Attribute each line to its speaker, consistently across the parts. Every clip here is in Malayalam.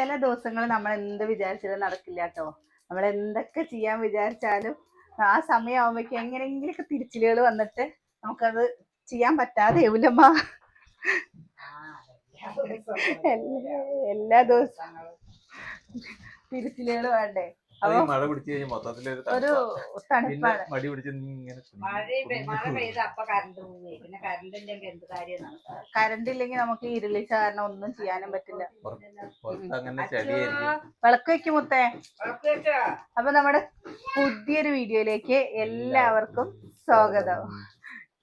Speaker 1: ചില ദിവസങ്ങൾ നമ്മൾ എന്ത് വിചാരിച്ചാലും നടക്കില്ല കേട്ടോ നമ്മൾ എന്തൊക്കെ ചെയ്യാൻ വിചാരിച്ചാലും ആ സമയമാകുമ്പോഴേക്കും എങ്ങനെയെങ്കിലൊക്കെ തിരിച്ചിലുകൾ വന്നിട്ട് നമുക്കത് ചെയ്യാൻ പറ്റാതെ എവിലമ്മ എല്ലാ ദിവസവും തിരിച്ചിലുകൾ വേണ്ടേ?
Speaker 2: മഴ പിടിച്ചു കഴിഞ്ഞാൽ മൊത്തത്തിൽ
Speaker 1: ഒരു
Speaker 2: പിന്നെ
Speaker 1: തണുപ്പാണ്.
Speaker 2: മടി പിടിച്ച് ഇങ്ങനെ
Speaker 3: കറണ്ട് ഇല്ലെങ്കിൽ എന്ത് കാര്യം
Speaker 1: കറണ്ട് ഇല്ലെങ്കിൽ നമുക്ക് ഇരുളിച്ച കാരണം ഒന്നും ചെയ്യാനും പറ്റില്ല.
Speaker 2: അങ്ങനെ
Speaker 1: വിളക്ക് വെക്കും മുത്തേ. അപ്പൊ നമ്മുടെ പുതിയൊരു വീഡിയോയിലേക്ക് എല്ലാവർക്കും സ്വാഗതം.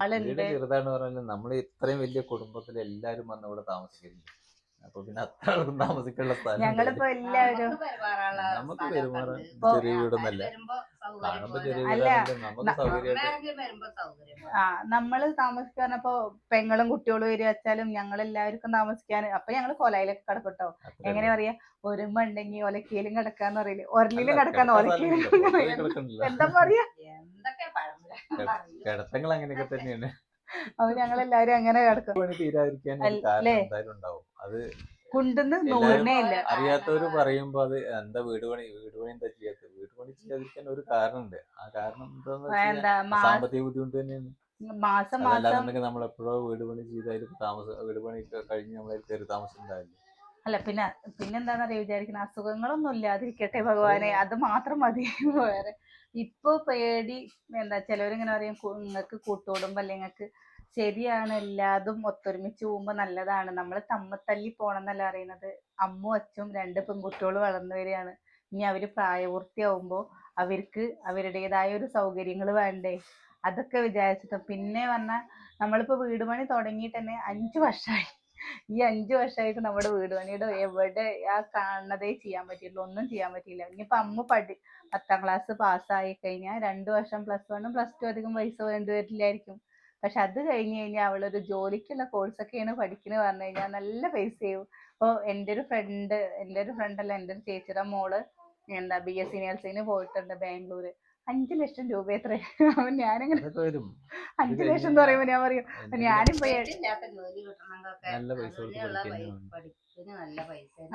Speaker 2: ചെറുതാണ് പറഞ്ഞാലും നമ്മൾ ഇത്രയും വലിയ കുടുംബത്തിൽ എല്ലാരും വന്ന് ഇവിടെ താമസിക്കുന്നുണ്ട്. അപ്പൊ പിന്നെ അത്ര ആൾക്കും താമസിക്കാനുള്ള സ്ഥലം
Speaker 1: ഞങ്ങളിപ്പോ എല്ലാവരും
Speaker 2: നമുക്ക് പെരുമാറാൻ ചെറിയ വീടൊന്നല്ല കാണുമ്പോ ചെറിയ
Speaker 1: അല്ല,
Speaker 2: വീടാണെങ്കിലും നമുക്ക് സൗകര്യമായിട്ട്
Speaker 1: ആ നമ്മൾ താമസിക്കാനപ്പോ പെങ്ങളും കുട്ടികളും വരും വെച്ചാലും ഞങ്ങൾ എല്ലാവർക്കും താമസിക്കാൻ അപ്പൊ ഞങ്ങൾ കൊലയിലൊക്കെ കിടക്കട്ടോ. എങ്ങനെ. പറയാ? ഒരുമ മണ്ടെങ്കി ഒലക്കയിലും കിടക്കാന്ന് പറയില്ല? ഒരലിലും കിടക്കാന്ന് ഒലക്കയിലും. എന്താ പറയാ?
Speaker 2: കിടത്തങ്ങൾ അങ്ങനെയൊക്കെ തന്നെയാണ്.
Speaker 1: അപ്പൊ ഞങ്ങൾ എല്ലാരും അങ്ങനെ കിടക്കും.
Speaker 2: അത്
Speaker 1: കുണ്ടുന്ന് നൂറിനേ ഇല്ല.
Speaker 2: അറിയാത്തവര് പറയുമ്പോ അത് എന്താ വീട് പണി? വീട് പണി എന്താ ചെയ്യാത്ത? വീട് പണി ചെയ്യാതിരിക്കാൻ ഒരു കാരണമുണ്ട്. ആ കാരണം
Speaker 1: എന്താ
Speaker 2: സാമ്പത്തിക ബുദ്ധിമുട്ട് തന്നെയാണ്.
Speaker 1: മാസം മാസം
Speaker 2: നമ്മൾ എപ്പോഴോ വീട് പണി ചെയ്തായാലും താമസം വീട് പണി കഴിഞ്ഞ് നമ്മളെ കയറി താമസം ഉണ്ടാവില്ല.
Speaker 1: അല്ല പിന്നെ പിന്നെന്താന്നറിയ വിചാരിക്കുന്ന അസുഖങ്ങളൊന്നും ഇല്ലാതിരിക്കട്ടെ ഭഗവാനെ. അത് മാത്രം മതി. വേറെ ഇപ്പൊ പേടി എന്താ ചിലവരിങ്ങനെ പറയും നിങ്ങൾക്ക് കൂട്ടുകൂടുമ്പോ അല്ലെങ്കിൽ നിങ്ങൾക്ക് ശരിയാണ് എല്ലാതും ഒത്തൊരുമിച്ച് പോകുമ്പോ നല്ലതാണ്. നമ്മൾ തമ്മിത്തല്ലി തല്ലി പോണെന്നല്ല അറിയുന്നത് അമ്മും അച്ഛനും രണ്ട് പെൺകുട്ടികൾ വളർന്നു വരികയാണ്. ഇനി അവർ പ്രായപൂർത്തിയാവുമ്പോ അവർക്ക് അവരുടേതായ ഒരു സൗകര്യങ്ങൾ വേണ്ടേ? അതൊക്കെ വിചാരിച്ചിട്ട്. പിന്നെ പറഞ്ഞാൽ നമ്മളിപ്പോ വീട് പണി തുടങ്ങിയിട്ട് തന്നെ അഞ്ചു വർഷമായി ഈ അഞ്ചു വർഷമായിട്ട് നമ്മുടെ വീട് പണിയുടെ എവിടെ ആ കാണുന്നതേ ചെയ്യാൻ പറ്റില്ല ഒന്നും ചെയ്യാൻ പറ്റിയില്ല. ഇനിയിപ്പോ അമ്മ പഠി പത്താം ക്ലാസ് പാസ്സായി കഴിഞ്ഞാൽ രണ്ടു വർഷം പ്ലസ് വണ്ണും പ്ലസ് ടു അധികം പൈസ വേണ്ടി വരില്ലായിരിക്കും. പക്ഷെ അത് കഴിഞ്ഞ് കഴിഞ്ഞാൽ അവളൊരു ജോലിക്കുള്ള കോഴ്സൊക്കെയാണ് പഠിക്കുന്നത് പറഞ്ഞു കഴിഞ്ഞാൽ നല്ല പൈസ ചെയ്യും അപ്പോൾ എന്റെ ഒരു ഫ്രണ്ട് എന്റെ ഒരു അല്ല എന്റെ ഒരു ചേച്ചിയുടെ മോൾ എന്താ ബി എസ് സി പോയിട്ടുണ്ട് ബാംഗ്ലൂര്. അഞ്ചു ലക്ഷം രൂപ എത്ര ഞാനിങ്ങനെ അഞ്ചു ലക്ഷം എന്ന് പറയുമ്പോ ഞാൻ പറയും ഞാനിപ്പോ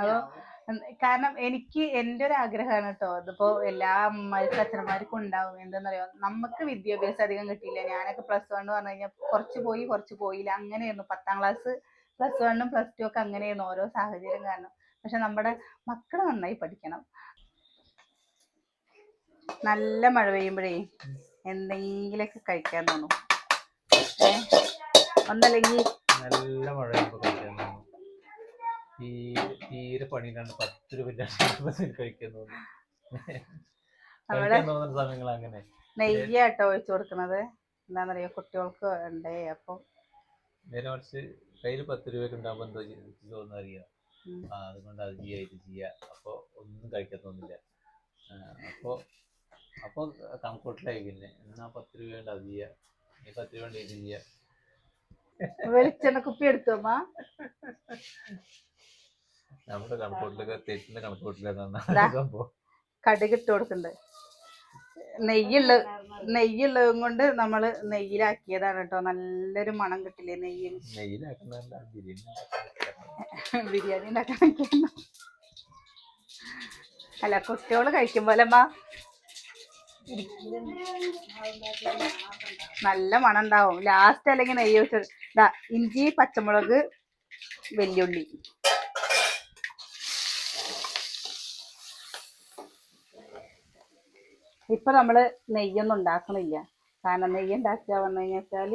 Speaker 1: അതോ? കാരണം എനിക്ക് എന്റെ ഒരു ആഗ്രഹമാണ് കേട്ടോ. അതിപ്പോ എല്ലാ അമ്മമാർക്കും അച്ഛനമാർക്കും ഉണ്ടാവും. എന്താണെന്നറിയോ നമുക്ക് വിദ്യാഭ്യാസം അധികം കിട്ടിയില്ല. ഞാനൊക്കെ പ്ലസ് വൺ എന്ന് പറഞ്ഞു കഴിഞ്ഞാൽ കുറച്ച് പോയി കുറച്ച് പോയില്ല. അങ്ങനെയായിരുന്നു. പത്താം ക്ലാസ് പ്ലസ് വണ്ണും പ്ലസ് ടു ഒക്കെ അങ്ങനെയായിരുന്നു ഓരോ സാഹചര്യം കാരണം. പക്ഷെ നമ്മുടെ മക്കൾ നന്നായി പഠിക്കണം. നല്ല മഴ പെയ്യുമ്പോഴേ എന്തെങ്കിലുമൊക്കെ കഴിക്കാൻ തോന്നും. ഏ? ഒന്നല്ലെങ്കിൽ
Speaker 2: നല്ല മഴ പെയ്യുമ്പോ കഴിക്കാൻ തോന്നും. തീരെ തീരെ പണിയിലാണ് പത്ത് രൂപ കഴിക്കാൻ തോന്നും. കഴിക്കാൻ തോന്നുന്ന സമയങ്ങൾ അങ്ങനെ.
Speaker 1: നെയ്യാട്ടോ ഒഴിച്ചു കൊടുക്കുന്നത് എന്താണെന്നറിയോ കുട്ടികൾക്ക് ഉണ്ടേ അപ്പൊ
Speaker 2: നേരെ മറിച്ച് കയ്യിൽ പത്ത് രൂപയൊക്കെ ഉണ്ടാകുമ്പോൾ എന്തോ തോന്നുന്ന അറിയാം. ആ അതുകൊണ്ട് അത് ചെയ്യാ ഇത് ചെയ്യാ. അപ്പോൾ ഒന്നും കഴിക്കാൻ തോന്നില്ല. അപ്പോൾ അപ്പോൾ കംഫർട്ടിലായി പിന്നെ എന്നാ പത്ത് രൂപ കൊണ്ട് അത് ചെയ്യാ ഈ പത്ത് രൂപ കൊണ്ട് ഇത് ചെയ്യാ.
Speaker 1: വെളിച്ചെണ്ണ കുപ്പി എടുത്തു അമ്മ?
Speaker 2: നമ്മുടെ കണക്കൂട്ടിലൊക്കെ തെറ്റിന്റെ കണക്കൂട്ടിലാണ്
Speaker 1: ദാ.
Speaker 2: സംഭവം
Speaker 1: കടുക് ഇട്ട് കൊടുക്കുന്നുണ്ട് നെയ്യുള്ള നെയ്യുള്ളതും കൊണ്ട് നമ്മൾ നെയ്യിലാക്കിയതാണ് കേട്ടോ. നല്ലൊരു മണം കിട്ടില്ലേ
Speaker 2: നെയ്യ്? ബിരിയാണി ഉണ്ടാക്കാൻ
Speaker 1: അല്ല ഉണ്ടാക്കാൻ അല്ല പോലെ കഴിക്കുമ്പോലമ്മ നല്ല മണം ഉണ്ടാവും ലാസ്റ്റ് അല്ലെങ്കിൽ നെയ്യ് വെച്ചത് ഇഞ്ചി പച്ചമുളക് വെല്ലുള്ളി. ഇപ്പൊ നമ്മൾ നെയ്യൊന്നും ഉണ്ടാക്കണില്ല. കാരണം നെയ്യ് ഉണ്ടാക്കുക പറഞ്ഞു കഴിഞ്ഞാൽ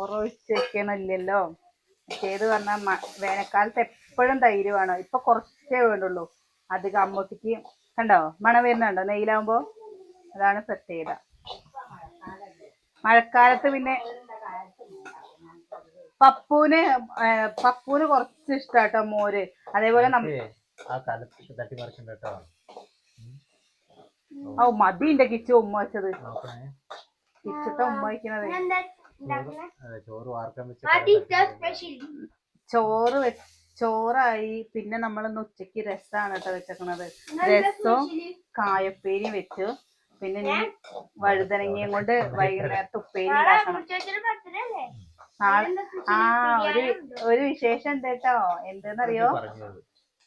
Speaker 1: ഉറവിച്ച് വെക്കണില്ലല്ലോ. ചെയ്ത് പറഞ്ഞാൽ വേനൽക്കാലത്ത് എപ്പോഴും തൈര് വേണം. ഇപ്പൊ കുറച്ചേ വേണ്ടുള്ളൂ. അധികം അമ്മൂട്ടിക്ക് കണ്ടോ? മണം വരുന്നുണ്ടോ നെയ്യിലാവുമ്പോ? അതാണ് പ്രത്യേകത. മഴക്കാലത്ത് പിന്നെ പപ്പൂന് പപ്പൂന് കുറച്ച് ഇഷ്ടാട്ടോ മോര്. അതേപോലെ ഓ മതി എന്റെ കിച്ചു ഉമ്മ വെച്ചത്. കിച്ചിട്ട ഉമ്മ വയ്ക്കണത്
Speaker 2: ചോറ്
Speaker 1: വെ ചോറായി. പിന്നെ നമ്മളിന്ന് ഉച്ചയ്ക്ക് രസാണ് കേട്ടോ വെച്ചേക്കണത്. രസവും കായപ്പേരി വെച്ചു. പിന്നെ ഞാൻ വഴുതനങ്ങയും കൊണ്ട് വൈകുന്നേരത്തെ ഉപ്പേരി ഉണ്ടാക്കണം. ആ ഒരു ഒരു വിശേഷം ഉണ്ട് കേട്ടോ. എന്തെന്നറിയോ?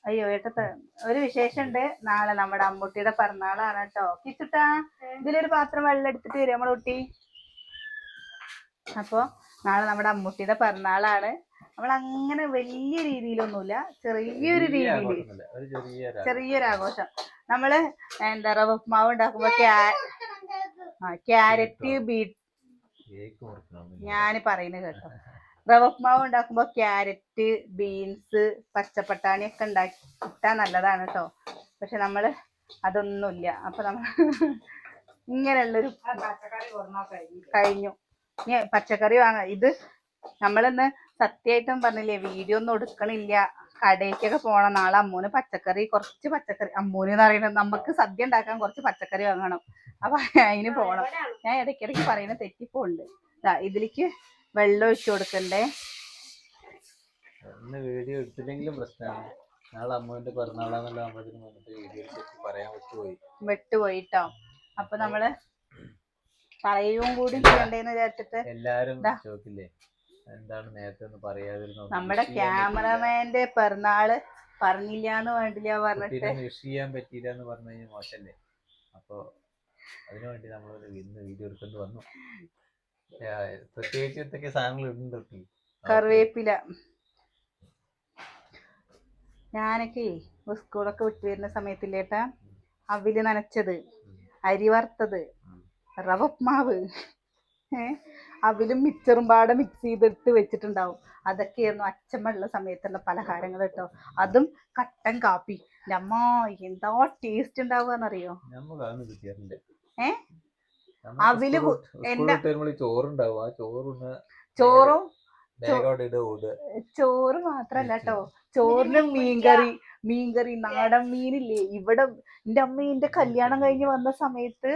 Speaker 1: അയ്യോ ഏട്ടത്തെ ഒരു വിശേഷം ഉണ്ട്. നാളെ നമ്മുടെ അമ്മൂട്ടിയുടെ പിറന്നാളാണ് കേട്ടോ. കിച്ചുട്ടാ ഇതിലൊരു പാത്രം വെള്ളം എടുത്തിട്ട് വരും നമ്മളെ കുട്ടി. അപ്പൊ നാളെ നമ്മുടെ അമ്മൂട്ടിയുടെ പിറന്നാളാണ്. നമ്മൾ അങ്ങനെ വലിയ രീതിയിലൊന്നുമില്ല. ചെറിയൊരു രീതിയിൽ.
Speaker 2: ആഘോഷമൊന്നുമില്ല. ഒരു ചെറിയ ഒരു
Speaker 1: ചെറിയൊരു ആഘോഷം. നമ്മൾ എന്താ റവ ഉപ്മാവ് ഉണ്ടാക്കുമ്പോ ക്യാരറ്റ് ബീറ്റ്
Speaker 2: ഞാൻ പറയുന്ന
Speaker 1: ഞാൻ പറയുന്നത് കേട്ടോ. റവ ഉപ്മാവ് ഉണ്ടാക്കുമ്പോ ക്യാരറ്റ് ബീൻസ് പച്ചപ്പട്ടാണി ഒക്കെ ഉണ്ടാക്കി ഇട്ടാ നല്ലതാണ് കേട്ടോ. പക്ഷെ നമ്മൾ അതൊന്നുമില്ല. അപ്പൊ നമ്മൾ ഇങ്ങനെയുള്ളൊരു
Speaker 3: കഴിഞ്ഞു.
Speaker 1: ഇനി പച്ചക്കറി വാങ്ങാം. ഇത് നമ്മളിന്ന് സത്യമായിട്ടും പറഞ്ഞില്ലേ വീഡിയോ ഒന്നും എടുക്കണില്ല. കടയിലേക്കൊക്കെ പോണ നാളെ അമ്മൂന് പച്ചക്കറി കുറച്ച് പച്ചക്കറി. അമ്മൂന് എന്ന് പറയുന്നത് നമുക്ക് സദ്യ ഉണ്ടാക്കാൻ കുറച്ച് പച്ചക്കറി വാങ്ങണം. അപ്പൊ അതിന് പോണം. ഞാൻ ഇടയ്ക്കിടയ്ക്ക് പറയുന്ന തെറ്റിപ്പോണ്ട്. ഇതിലേക്ക് വെള്ളം ഒഴിച്ചു കൊടുക്കണ്ടേ?
Speaker 2: വീഡിയോ എടുത്തില്ലെങ്കിലും പ്രശ്നമാണ് നാളെ അമ്മുവിന്റെ പിറന്നാളാന്നുള്ള വന്നിട്ട് വീഡിയോ പറയാൻ വിട്ടുപോയി.
Speaker 1: വിട്ടുപോയിട്ടോ? അപ്പൊ നമ്മൾ പറയുകയും കൂടി ചെയ്യണ്ടേന്ന് വിചാരിച്ചിട്ട്
Speaker 2: എല്ലാരും. ചോദിക്കില്ലേ? എന്താണ് നേരത്തെ ഒന്ന് പറയാതിരുന്നത്?
Speaker 1: നമ്മുടെ ക്യാമറമാന്റെ പിറന്നാൾ പറഞ്ഞില്ല എന്ന് വേണ്ടില്ല പറഞ്ഞിട്ട്
Speaker 2: വിഷ് ചെയ്യാൻ പറ്റിയില്ല എന്ന് പറഞ്ഞു കഴിഞ്ഞാൽ മോശല്ലേ അപ്പൊ അതിനുവേണ്ടി നമ്മൾ ഇന്ന് വീഡിയോ എടുക്കേണ്ടി വന്നു. പ്രത്യേകിച്ച് എന്തൊക്കെ സാധനങ്ങൾ ഉണ്ട് കേട്ടോ.
Speaker 1: കറിവേപ്പില. ഞാനൊക്കെ സ്കൂളൊക്കെ വിട്ടു വരുന്ന സമയത്തില്ലേട്ടാ അവിൽ നനച്ചത് അരി വറുത്തത് റവ ഉപ്മാവ്. ഏ? അവിലും മിച്ചറും പാടെ മിക്സ് ചെയ്തിട്ട് വെച്ചിട്ടുണ്ടാവും. അതൊക്കെയായിരുന്നു അച്ഛമ്മള്ള സമയത്തുള്ള പലഹാരങ്ങൾ കേട്ടോ. അതും കട്ടൻ കാപ്പി. നമ്മ എന്താ ടേസ്റ്റ് ഉണ്ടാവുകയെന്നറിയോ ഏ?
Speaker 2: അവിൽ
Speaker 1: എന്റെ-
Speaker 2: ചോറുണ്ടാവും.
Speaker 1: ചോറും ചോറ് മാത്രല്ല കേട്ടോ ചോറിന് മീൻകറി മീൻകറി നാടൻ മീനില്ലേ? ഇവിടെ എന്റെ അമ്മ എന്റെ കല്യാണം കഴിഞ്ഞ് വന്ന സമയത്ത്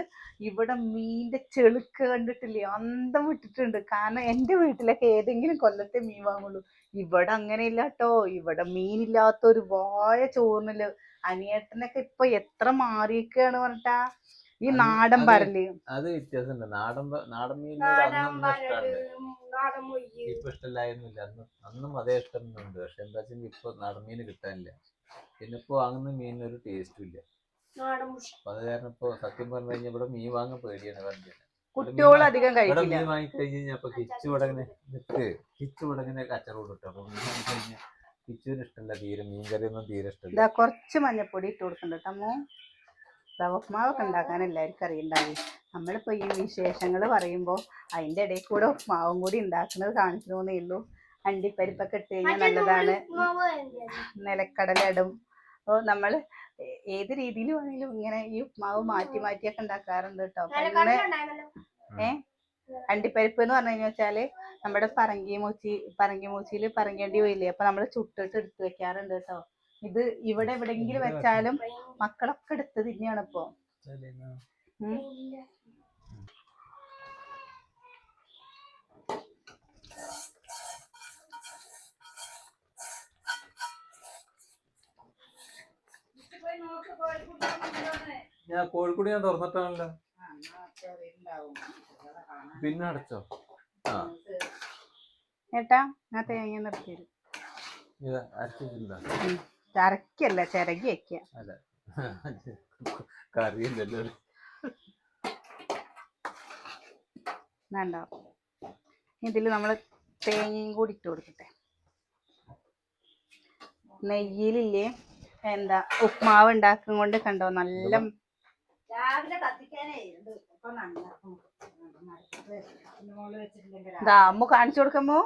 Speaker 1: ഇവിടെ മീനിന്റെ ചെളുക്ക് കണ്ടിട്ടില്ലേ? അന്തം വിട്ടിട്ടുണ്ട്. കാരണം എന്റെ വീട്ടിലൊക്കെ ഏതെങ്കിലും കൊല്ലത്തെ മീൻ വാങ്ങുള്ളൂ. ഇവിടെ അങ്ങനെയില്ല കേട്ടോ ഇവിടെ മീനില്ലാത്ത ഒരു വായ ചോറിനില്ല അനിയേട്ടനൊക്കെ ഇപ്പൊ എത്ര മാറിയൊക്കെയാണ് പറഞ്ഞിട്ടാ? ഈ
Speaker 2: അത്
Speaker 1: നാടൻ
Speaker 2: അത്
Speaker 1: പരൽ.
Speaker 2: അത് വ്യത്യാസമുണ്ട്. നാടൻ നാടൻ മീനിനോട് ഇപ്പൊ ഇഷ്ടമില്ലായിരുന്നില്ല. അന്ന് അന്നും അതേ ഇഷ്ടമുണ്ട് പക്ഷെ എന്താ വെച്ചാൽ ഇപ്പൊ നാടൻ മീൻ കിട്ടാനില്ല. പിന്നെ ഇപ്പൊ വാങ്ങുന്ന മീനിന് ഒരു ടേസ്റ്റും ഇല്ല. അത് കാരണം ഇപ്പൊ സത്യം പറഞ്ഞു കഴിഞ്ഞാൽ ഇവിടെ മീൻ വാങ്ങാൻ പേടിയാണ് പറഞ്ഞത് കുട്ടികളധികം
Speaker 1: കഴിക്കില്ല
Speaker 2: മീൻ വാങ്ങി കഴിഞ്ഞ് കഴിഞ്ഞാൽ അപ്പൊ കിച്ചു ഇവിടെ ഇങ്ങനെ നിക്ക്. കിച്ചു ഇവിടെ ഇങ്ങനെ കച്ചറോട് കിട്ടും അപ്പൊ മീൻ വാങ്ങി കഴിഞ്ഞാൽ കിച്ചുവിന് ഇഷ്ടമല്ല. തീരെ മീൻ കറി ഒന്നും തീരെ ഇഷ്ടമല്ല.
Speaker 1: ഇതാ കുറച്ച് മഞ്ഞപ്പൊടി ഇട്ട് കൊടുക്കണ്ട കേട്ടോ റവ ഉപ്മാവൊക്കെ ഉണ്ടാക്കാൻ എല്ലാവർക്കും അറിയണ്ടാവും? നമ്മളിപ്പോൾ ഈ വിശേഷങ്ങൾ പറയുമ്പോൾ അതിന്റെ ഇടയിൽ കൂടെ ഉപ്മാവും കൂടി ഉണ്ടാക്കുന്നത് കാണിക്കണമെന്നേ ഉള്ളൂ. അണ്ടിപ്പരിപ്പൊക്കെ ഇട്ട് കഴിഞ്ഞാൽ നല്ലതാണ്. നിലക്കടല ഇടും അപ്പോൾ നമ്മൾ ഏത് രീതിയിൽ വേണമെങ്കിലും ഇങ്ങനെ ഈ ഉപ്മാവ് മാറ്റി മാറ്റിയൊക്കെ ഉണ്ടാക്കാറുണ്ട് കേട്ടോ. അങ്ങനെ ഏ? അണ്ടിപ്പരിപ്പ് എന്ന് പറഞ്ഞു കഴിഞ്ഞാൽ വെച്ചാൽ നമ്മുടെ പറങ്കി മൂച്ചി പറങ്കി മൂച്ചിയിൽ പറങ്കേണ്ടി പോയില്ലേ അപ്പൊ നമ്മൾ ചുട്ടിട്ട് എടുത്ത് വെക്കാറുണ്ട് കേട്ടോ. ഇത് ഇവിടെ എവിടെങ്കിലും വെച്ചാലും മക്കളൊക്കെ എടുത്ത് തന്നെയാണ് ഇപ്പൊ. ഉം.
Speaker 2: ഞാൻ കോഴിക്കോട് ഞാൻ തുറന്നിട്ടാണല്ലോ. പിന്നെ അടച്ചോ? ആ.
Speaker 1: ഏട്ടാ ഞാൻ തേങ്ങ നിർത്തി
Speaker 2: ഇത് അരച്ചിട്ടുണ്ടോ
Speaker 1: ചരക്കല്ല ചിരകി വെക്കുക
Speaker 2: അല്ല
Speaker 1: വേണ്ട ഇതിൽ നമ്മൾ തേങ്ങയും കൂടി ഇട്ട് കൊടുക്കട്ടെ നെയ്യിലില്ലേ എന്താ ഉപ്മാവ് ഉണ്ടാക്കും കൊണ്ട് കണ്ടോ നല്ല
Speaker 3: ദാമു കാണിച്ചു ഇത് ഇപ്പൊ നന്നാക്കും മോൾ വെച്ചിട്ടുണ്ടെങ്കിൽ
Speaker 1: ഇതാ അമ്മ കാണിച്ചു കൊടുക്കുമ്പോ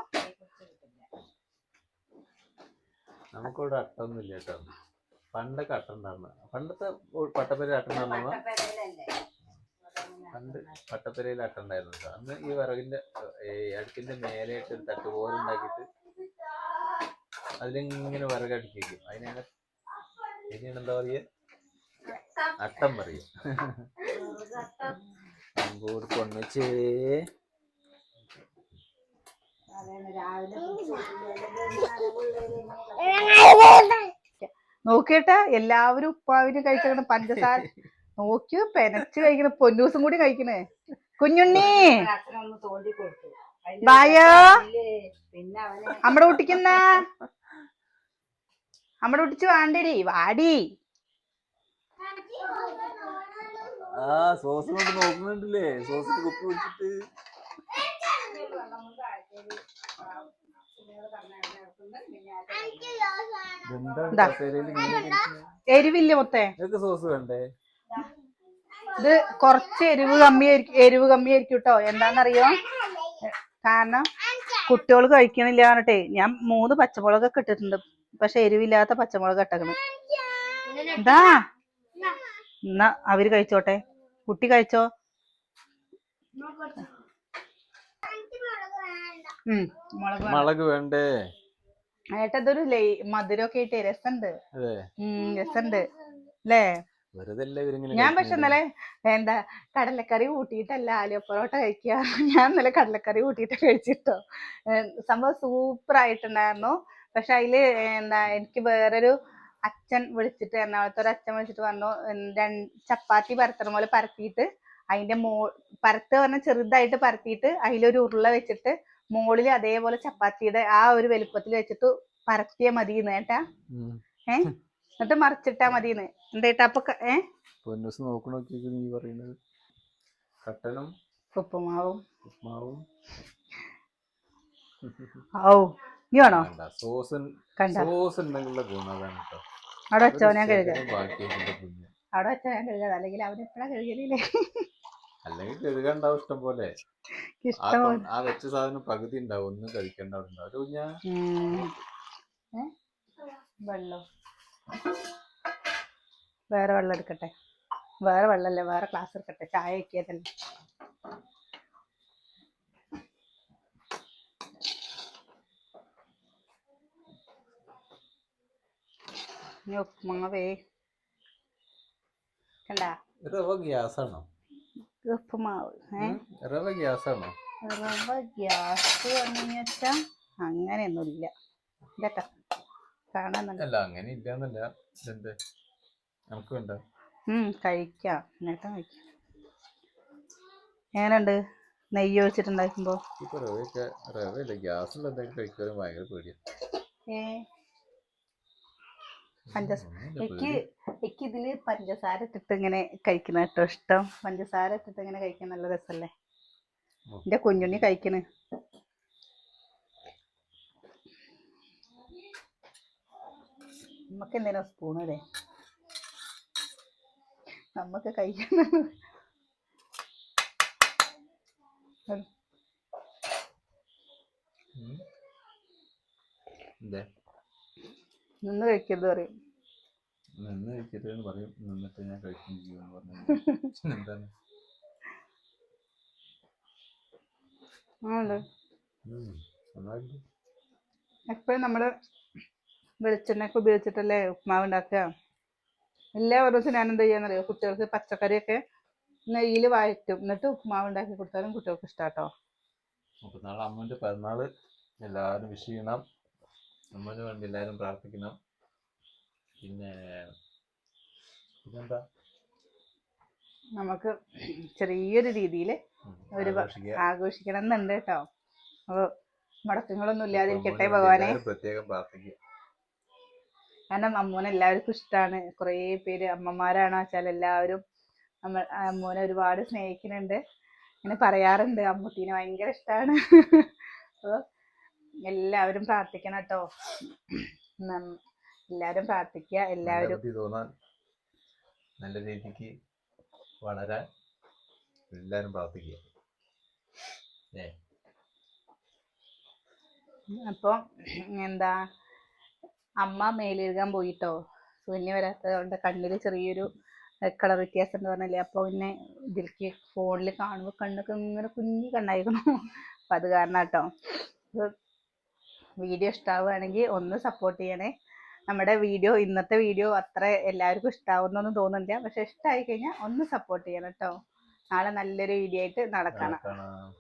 Speaker 2: നമുക്കിവിടെ അട്ടൊന്നുമില്ല കേട്ടോ. പണ്ടൊക്കെ അട്ടുണ്ടായിരുന്നു. പണ്ടത്തെ പട്ടപ്പരയിൽ
Speaker 3: അട്ടുണ്ടായിരുന്നു
Speaker 2: പണ്ട് പട്ടപ്പരയിൽ അട്ടുണ്ടായിരുന്നു കേട്ടോ. അന്ന് ഈ വിറകിന്റെ അടുക്കിന്റെ മേലെയായിട്ട് ഒരു തട്ട് പോലെ ഉണ്ടാക്കിയിട്ട് അതിലിങ്ങനെ വിറകടിക്കും അതിനാണ് പിന്നീട് എന്താ പറയുക? അട്ടം പറയും കൊണ്ടുവച്ചേ
Speaker 1: നോക്കിയേട്ടാ എല്ലാവരും ഉപ്പാവിനും കഴിച്ചേക്കണ പഞ്ചസാര. നോക്കി പെനച്ച് കഴിക്കണ പൊന്നൂസും കൂടി കഴിക്കണേ. കുഞ്ഞുണ്ണി. ബായോ നമ്മുടെ കുട്ടിക്കുന്ന നമ്മുടെ കുട്ടിച്ച് വാണ്ടടി വാടി.
Speaker 2: ആ സോസ് നോക്കുന്നുണ്ടല്ലേ? സോസിന് കുപ്പി പിടിച്ചിട്ട് എന്താണ്
Speaker 1: ഇതാ.
Speaker 2: കസേരയിൽ ഇങ്ങനെ ഇരിക്കുന്നെ?
Speaker 1: എരിവില്ല മുത്തേ?
Speaker 2: സോസ് വേണ്ടേ?
Speaker 1: ഇത് കുറച്ച് എരിവ് കമ്മിയായിരിക്കും എരിവ് കമ്മിയായിരിക്കും കേട്ടോ എന്താണെന്നറിയോ കാരണം കുട്ടികൾ കഴിക്കണില്ല പറഞ്ഞിട്ടേ. ഞാൻ മൂന്ന് പച്ചമുളകൊക്കെ ഇട്ടിട്ടുണ്ട്. പക്ഷെ എരിവില്ലാത്ത പച്ചമുളക് ഇട്ടക്കണം. എന്താ എന്നാ അവർ കഴിച്ചോട്ടെ. കുട്ടി കഴിച്ചോ? മുളക് വേണം.
Speaker 2: മുളക് വേണ്ടേ?
Speaker 1: ഏട്ടാ ഇതൊരു മധുരമൊക്കെ ആയിട്ട് രസമുണ്ട് ഉം രസമുണ്ട് അല്ലേ ഞാൻ പക്ഷെ. ഇന്നലെ എന്താ കടലക്കറി കൂട്ടിയിട്ടല്ല ആലു പൊറോട്ട കഴിക്കുക ഞാൻ ഇന്നലെ കടലക്കറി കൂട്ടിയിട്ട് കഴിച്ചിട്ടോ. സംഭവം സൂപ്പർ ആയിട്ടുണ്ടായിരുന്നു പക്ഷെ അതിൽ എന്താ എനിക്ക് വേറൊരു അച്ഛൻ വിളിച്ചിട്ട് എറണാകുളത്ത് ഒരു അച്ഛൻ വിളിച്ചിട്ട് പറഞ്ഞു ചപ്പാത്തി പരത്തണ പോലെ പരത്തിയിട്ട് അതിന്റെ മോ പരത്ത് പറഞ്ഞ ചെറുതായിട്ട് പരത്തിയിട്ട് അതിലൊരു ഉരുള വെച്ചിട്ട് മുകളിൽ അതേപോലെ ചപ്പാത്തിയുടെ ആ ഒരു വലുപ്പത്തിൽ വെച്ചിട്ട് പരത്തിയാ മതിന്ന് കേട്ടാ. ഏ? എന്നിട്ട് മറിച്ചിട്ടാ മതിന്ന്. എന്താ അപ്പൊ ഏ?
Speaker 2: പൊന്നൂസ് നീ പറയുന്നത്. കട്ടനും
Speaker 1: ഉപ്പുമാവും.
Speaker 2: ഉപ്മാവും
Speaker 1: ഔ നീ വേണോ?
Speaker 2: സോസ് സോസ് ഉണ്ടെങ്കിലുള്ള ഗുണം അതാണ് കേട്ടോ
Speaker 1: അവിടെ വെച്ചോ ഞാൻ കഴുകാം. അവിടെ വെച്ചോ ഞാൻ കഴുകാം. അല്ലെങ്കിൽ അവൻ എപ്പോഴാ കഴുകലില്ലേ
Speaker 2: അല്ലെങ്കിൽ കഴുകാണ്ടാവും ഇഷ്ടം പോലെ. ആ വെച്ച സാധനം പകുതി ഉണ്ടാവും. ഒന്നും കഴിക്കണ്ട അവിടെ ഉണ്ടാവും കുഞ്ഞാ?
Speaker 1: വെള്ളം. വേറെ വെള്ളം എടുക്കട്ടെ. വേറെ വെള്ളമല്ലേ? വേറെ ക്ലാസ് എടുക്കട്ടെ. ചായ വെക്കിയതല്ലേ. ഉപ്പുമാവേ കണ്ടാ?
Speaker 2: ഗ്യാസാണോ?
Speaker 1: ഉപ്പുമാവ് മാവ്
Speaker 2: റവ ഗ്യാസാണോ
Speaker 1: റവ ഗ്യാസ് വന്നു വെച്ചാ അങ്ങനെയൊന്നുമില്ല കേട്ടോ കാണാൻ
Speaker 2: അല്ല അങ്ങനെ ഇല്ലാന്നല്ല നമുക്ക് വേണ്ട
Speaker 1: ഉം കഴിക്കാം. നേട്ടം കഴിക്കാം. എങ്ങനെയുണ്ട്? നെയ്യ് ഒഴിച്ചിട്ടുണ്ടാക്കുമ്പോ?
Speaker 2: ഗ്യാസ് ഭയങ്കര പേടിയാ.
Speaker 1: ഏ? പഞ്ചസ
Speaker 2: ഒന്നുമില്ല,
Speaker 1: എനിക്ക് എനിക്ക് ഇതിൽ പഞ്ചസാര ഇട്ടിട്ട് ഇങ്ങനെ കഴിക്കുന്ന കേട്ടോ ഇഷ്ടം. പഞ്ചസാര ഇട്ടിട്ട് ഇങ്ങനെ കഴിക്കാൻ നല്ല രസല്ലേ. എന്റെ കുഞ്ഞുണ്ണി കഴിക്കണ്. നമുക്ക് എന്തിനാ സ്പൂൺ അല്ലേ നമുക്ക് കഴിക്കണം
Speaker 2: എന്തേ?
Speaker 1: നിന്ന് കഴിക്കരുത് പറയും.
Speaker 2: നിന്ന് കഴിക്കരുത് എന്ന് പറയും. നിന്നിട്ട് ഞാൻ കഴിക്കും പറഞ്ഞു എന്താണ്.
Speaker 1: എപ്പോഴും നമ്മൾ വെളിച്ചെണ്ണയൊക്കെ ഉപയോഗിച്ചിട്ടല്ലേ ഉപ്മാവ് ഉണ്ടാക്കുക? എല്ലാ ഓരോ ദിവസം ഞാൻ എന്താ ചെയ്യാന്നറിയോ? കുട്ടികൾക്ക് പച്ചക്കറിയൊക്കെ നെയ്യിൽ വഴറ്റും എന്നിട്ട് ഉപ്മാവ് ഉണ്ടാക്കി കൊടുത്താലും കുട്ടികൾക്ക് ഇഷ്ടാട്ടോ.
Speaker 2: അപ്പൊ നാളെ അമ്മന്റെ പിറന്നാൾ. എല്ലാവരും വിഷ് ചെയ്യണം. അമ്മന് വേണ്ടി എല്ലാവരും പ്രാർത്ഥിക്കണം. പിന്നെ പിന്നെന്താ
Speaker 1: നമുക്ക് ചെറിയൊരു രീതിയിൽ ഒരു ആഘോഷിക്കണം എന്നുണ്ട് കേട്ടോ. അപ്പോൾ മുടക്കങ്ങളൊന്നും ഇല്ലാതിരിക്കട്ടെ ഭഗവാനെ.
Speaker 2: പ്രത്യേകം പ്രാർത്ഥിക്കുക
Speaker 1: കാരണം അമ്മൂനെ എല്ലാവർക്കും ഇഷ്ടമാണ് കുറേ പേര് അമ്മമാരാണ് വെച്ചാൽ എല്ലാവരും നമ്മൾ അമ്മൂനെ ഒരുപാട് സ്നേഹിക്കുന്നുണ്ട്. ഇങ്ങനെ പറയാറുണ്ട്. അമ്മൂത്തിനെ ഭയങ്കര ഇഷ്ടമാണ് അപ്പോൾ എല്ലാവരും പ്രാർത്ഥിക്കണം കേട്ടോ എല്ലാവരും പ്രാർത്ഥിക്കുക എല്ലാവരും
Speaker 2: തോന്നാൻ നല്ല രീതിക്ക് വളരാൻ എല്ലാവരും പ്രാർത്ഥിക്കുക അപ്പൊ
Speaker 1: അപ്പോൾ എന്താ അമ്മ മേലെഴുകാൻ പോയിട്ടോ? സൂന്യ വരാത്തതുകൊണ്ട് കണ്ണിൽ കണ്ണിൽ ചെറിയൊരു കളർ വ്യത്യാസം എന്ന് പറഞ്ഞല്ലേ? അപ്പോൾ പിന്നെ ഇതിലേക്ക് ഫോണിൽ കാണുമ്പോൾ കണ്ണൊക്കെ ഇങ്ങനെ കുഞ്ഞു കണ്ണായിരുന്നു. അപ്പം അത് കാരണം കേട്ടോ വീഡിയോ ഇഷ്ടമാവുകയാണെങ്കിൽ ഒന്ന് സപ്പോർട്ട് ചെയ്യണേ. നമ്മുടെ വീഡിയോ ഇന്നത്തെ വീഡിയോ അത്ര എല്ലാവർക്കും ഇഷ്ടാവുന്നൊന്നും തോന്നുന്നില്ല. പക്ഷെ ഇഷ്ടമായി കഴിഞ്ഞാൽ ഒന്ന് സപ്പോർട്ട് ചെയ്യണം കേട്ടോ. നാളെ നല്ലൊരു വീഡിയോ ആയിട്ട് നടക്കണം.
Speaker 2: കാണാം